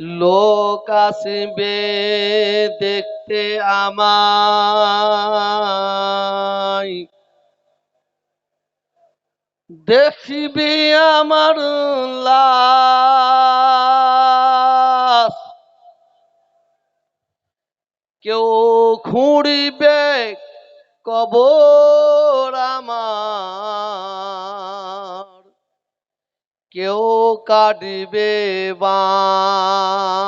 লোক আসবে দেখতে আমায়। দেখিবি আমার লাশ। কেউ খুঁড়িবে কবর আমার। কেউ কাটবে বাঁশ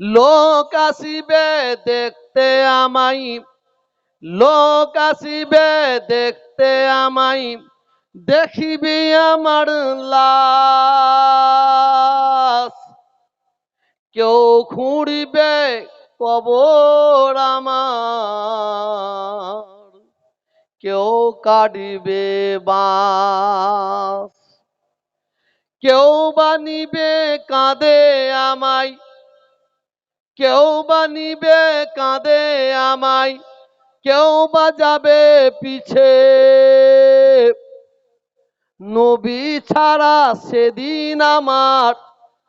লোক আসিবে দেখতে আমায়, লোক আসিবে দেখতে আমায়, দেখিবি আমার লাশ। কেউ খুঁড়িবে কবর আমার। কেউ কাটিবে বাঁশ কেউ বানিবে কাঁদে আমায়। কেউ বানিবে কাঁদে আমায়। কেউ বা যাবে পিছে। নবী ছাড়া সেদিন আমার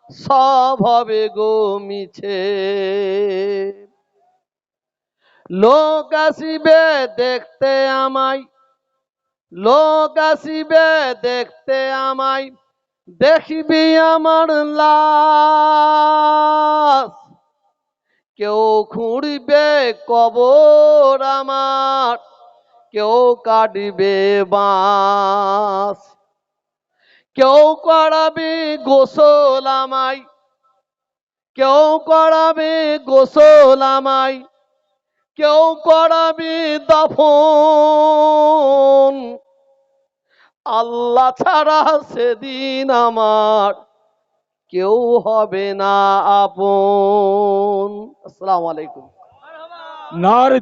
সব হবে গো মিছে। লোক আসিবে দেখতে আমায়, লোক আসিবে দেখতে আমায়, দেখিবি আমার লাশ। কেউ খুঁড়িবে কবর আমার, কেউ কাটবে বাস। কেউ করাবে গোসল আমায়, কেউ করাবে গোসল আমায় কেউ করাবি দাফন। আল্লাহ ছাড়া সেদিন আমার কেউ হবে না আপন। আসসালামু আলাইকুম। নারে